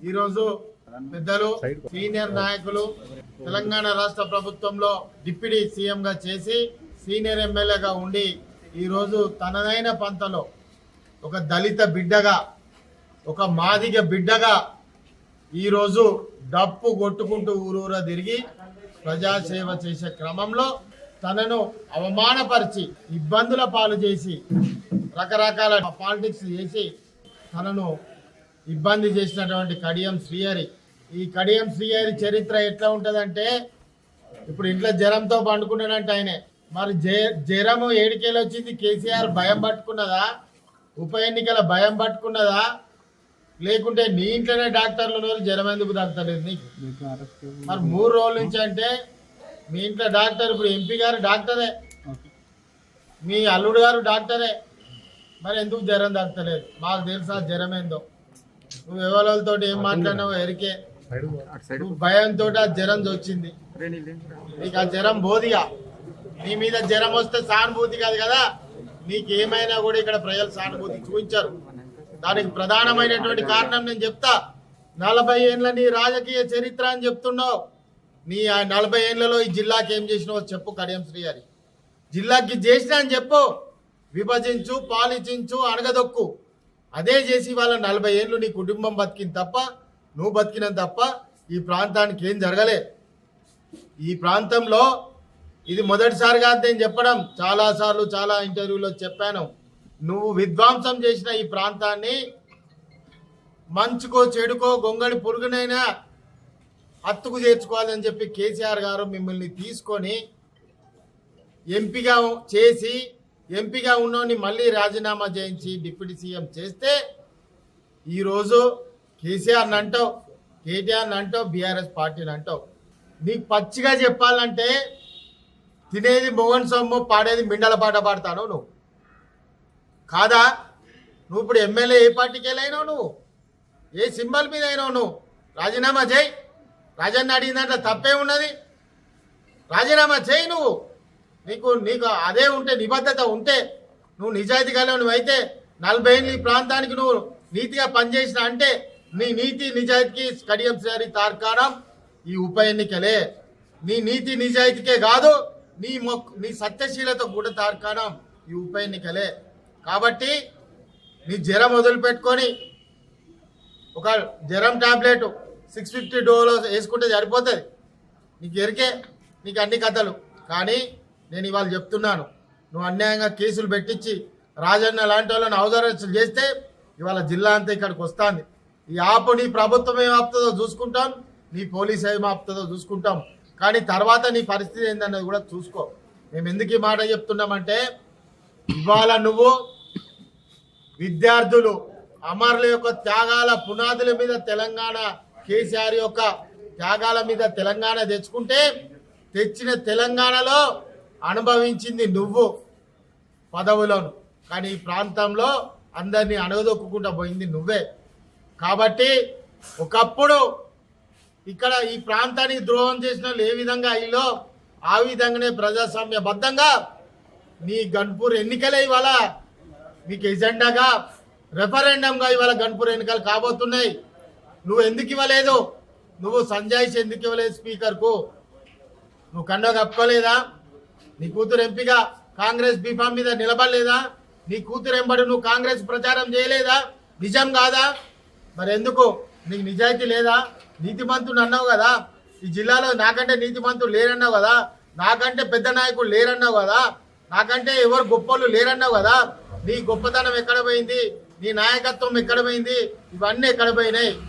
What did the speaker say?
ఈరోజు పెద్దలు సీనియర్ నాయకులు తెలంగాణ రాష్ట్ర ప్రభుత్వంలో డిప్యూటీ సీఎంగా చేసి సీనియర్ ఎమ్మెల్యేగా ఉండి ఈరోజు తనదైన పంతలో ఒక దళిత బిడ్డగా ఒక మాదిగ బిడ్డగా ఈరోజు డప్పు కొట్టుకుంటూ ఊరూరా తిరిగి ప్రజాసేవ చేసే క్రమంలో తనను అవమానపరిచి ఇబ్బందుల పాలు చేసి రకరకాల పాలిటిక్స్ చేసి తనను ఇబ్బంది చేసినటువంటి కడియం శ్రీహరి. ఈ కడియం శ్రీహరి చరిత్ర ఎట్లా ఉంటుందంటే ఇప్పుడు ఇంట్లో జ్వరంతో పండుకున్నాడంటే ఆయనే. మరి జ్వరము ఏడికేలు వచ్చింది కేసీఆర్ భయం పట్టుకున్నదా? ఉప ఎన్నికల భయం పట్టుకున్నదా? లేకుంటే నీ ఇంట్లోనే డాక్టర్లు ఉన్నారు జ్వరం ఎందుకు తగ్గలేదు నీకు? మరి మూడు రోజుల నుంచి అంటే మీ ఇంట్లో డాక్టర్ ఇప్పుడు ఎంపీ గారు డాక్టరే. మీ అల్లుడు గారు డాక్టరే. మరి ఎందుకు జ్వరం తగ్గలేదు మాకు తెలుసా జ్వరం ఏందో. నువ్వు ఎవరితో ఏం మాట్లాడినావో ఎరికే? నువ్వు భయంతో ఆ జ్వరం వచ్చింది నీకు ఆ జ్వరం బోధిగా. నీ మీద జ్వరం వస్తే సానుభూతి కాదు కదా? నీకు ఏమైనా కూడా ఇక్కడ ప్రజలు సానుభూతి చూపించారు. దానికి ప్రధానమైనటువంటి కారణం నేను చెప్తా. నలభై ఏళ్ళ నీ రాజకీయ చరిత్ర అని చెప్తున్నావు. నీ ఆ నలభై ఏళ్ళలో ఈ జిల్లాకి ఏం చేసినావో చెప్పు కడియం శ్రీహరి. జిల్లాకి చేసిన అని చెప్పు. విభజించు పాలించు అణగదొక్కు. అదే చేసి వాళ్ళ నలభై ఏళ్ళు నీ కుటుంబం బతికింది తప్ప నువ్వు బతికినంత తప్ప ఈ ప్రాంతానికి ఏం జరగలే. ఈ ప్రాంతంలో ఇది మొదటిసారిగా నేను చెప్పడం చాలాసార్లు చాలా ఇంటర్వ్యూలో చెప్పాను. నువ్వు విధ్వంసం చేసిన ఈ ప్రాంతాన్ని మంచుకో చెడుకో గొంగళి పురుగునైనా హత్తుకు చేర్చుకోవాలని చెప్పి కేసీఆర్ గారు మిమ్మల్ని తీసుకొని ఎంపీగా చేసి ఎంపీగా ఉన్నోని మళ్ళీ రాజీనామా చేయించి డిప్యూటీ సీఎం చేస్తే ఈరోజు కేసీఆర్ని అంటావు కేటీఆర్ని అంటావు బీఆర్ఎస్ పార్టీని అంటావు. నీకు పచ్చిగా చెప్పాలంటే తినేది మొగన్ సొమ్ము పాడేది మిండల పాట పాడతాను నువ్వు? కాదా? నువ్వు ఇప్పుడు ఎమ్మెల్యే ఏ పార్టీకి వెళ్ళైనావు నువ్వు? ఏ సింబల్ మీద అయినావు నువ్వు? రాజీనామా చేయి. రాజన్న అడిగిన దాంట్లో తప్పే ఉన్నది. రాజీనామా చేయి నువ్వు. నీకు నీకు అదే ఉంటే నిబద్ధత ఉంటే నువ్వు నిజాయితీ కలిగినవి అయితే నలభై ఏళ్ళు ఈ ప్రాంతానికి నువ్వు నీతిగా పనిచేసిన అంటే నీ నీతి నిజాయితీకి కడియం శ్రీ తార్కాణం ఈ ఉప ఎన్నికలే. నీ నీతి నిజాయితీకే కాదు నీ మొక్ నీ సత్యశీలత కూడా తార్కాణం ఈ ఉప ఎన్నికలే. కాబట్టి నీ జ్వరం వదిలిపెట్టుకొని ఒక జ్వరం టాబ్లెట్ సిక్స్ ఫిఫ్టీ డోలో వేసుకుంటే సరిపోతుంది. నీకు ఎరికే నీకు అన్ని కథలు. కానీ నేను ఇవాళ చెప్తున్నాను. నువ్వు అన్యాయంగా కేసులు పెట్టించి రాజన్న లాంటి వాళ్ళని అవసరం చేస్తే ఇవాళ జిల్లా అంతా ఇక్కడికి వస్తుంది. ఈ ఆపు నీ ప్రభుత్వం ఏం ఆపుతుందో చూసుకుంటాం నీ పోలీస్ ఏం ఆపుతుందో చూసుకుంటాం. కానీ తర్వాత నీ పరిస్థితి ఏందన్నది కూడా చూసుకో. మేము ఎందుకు ఈ మాట చెప్తున్నామంటే ఇవాళ నువ్వు విద్యార్థులు అమరుల యొక్క త్యాగాల పునాదుల మీద తెలంగాణ కేసీఆర్ యొక్క త్యాగాల మీద తెలంగాణ తెచ్చుకుంటే తెచ్చిన తెలంగాణలో అనుభవించింది నువ్వు పదవులను. కానీ ఈ ప్రాంతంలో అందరినీ అణగదొక్కుంటా పోయింది నువ్వే. కాబట్టి ఒకప్పుడు ఇక్కడ ఈ ప్రాంతానికి ద్రోహం చేసిన వాళ్ళు ఏ విధంగా అయ్యో ఆ విధంగానే ప్రజాస్వామ్యబద్ధంగా నీ గన్పూర్ ఎన్నికలే ఇవాళ నీకు ఎజెండాగా రెఫరెండంగా ఇవాళ గన్పూర్ ఎన్నికలు కాబోతున్నాయి. నువ్వు ఎందుకు ఇవ్వలేదు? నువ్వు సంజాయిష్ ఎందుకు ఇవ్వలేదు స్పీకర్కు? నువ్వు కండ కప్పుకోలేదా? నీ కూతురు ఎంపీగా కాంగ్రెస్ బీఫామ్ మీద నిలబడలేదా? నీ కూతురు ఎంబడి నువ్వు కాంగ్రెస్ ప్రచారం చేయలేదా? నిజం కాదా? మరి ఎందుకు నీకు నిజాయితీ లేదా? నీతిమంతుడు అన్నావు కదా? ఈ జిల్లాలో నాకంటే నీతిమంతుడు లేరన్నావు కదా? నాకంటే పెద్ద నాయకుడు లేరన్నావు కదా? నాకంటే ఎవరు గొప్పలు లేరన్నావు కదా? నీ గొప్పతనం ఎక్కడ పోయింది? నీ నాయకత్వం ఎక్కడ పోయింది? ఇవన్నీ ఎక్కడ పోయినాయి?